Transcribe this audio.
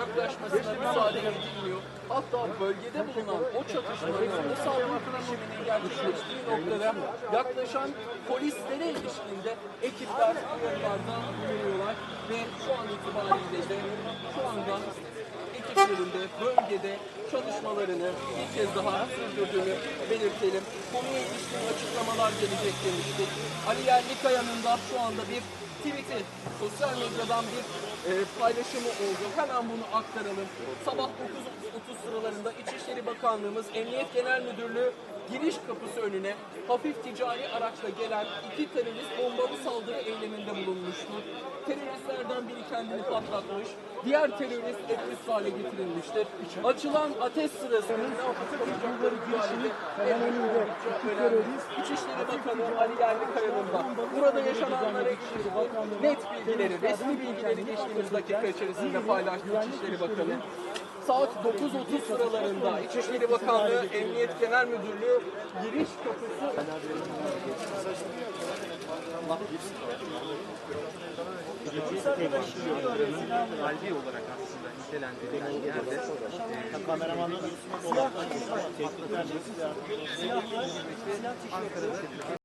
yaklaşmasına müsaade edilmiyor. Hatta bölgede bulunan o çatışmanın o saldırı girişiminin gerçekleştiği noktada yaklaşan polislere ilişkinde ekipler uyarılarda bulunuyorlar ve şu an itibariyle de şu anda ekiplerinde bölgede çalışmalarını bir kez daha sürdürdüğünü belirtelim. Konuya ilişkin açıklamalar gelecek demiştik. Ali Yerlikaya'nın da şu anda bir tweet'i, sosyal medyadan bir e, paylaşımı oldu. Hemen bunu aktaralım. Sabah 9.30 sıralarında İçişleri Bakanlığımız Emniyet Genel Müdürlüğü giriş kapısı önüne hafif ticari araçla gelen iki terörist bombalı saldırı eyleminde bulunmuştu. Teröristlerden biri kendini patlatmış, diğer terörist etkisiz hale getirilmiştir. Açılan ateş sırasında İçişleri Bakanı Ali Yerlikaya'nın da burada yaşananlara ilişkin net bilgileri, resmi bilgileri geçtiğimiz dakika içerisinde paylaştı İçişleri Bakanı. Saat 9.30 sıralarında İçişleri Bakanlığı Emniyet Genel Müdürlüğü giriş kapısı kalbi olarak aslında nitelendirilen yerde siyah çekimler, Ankara'da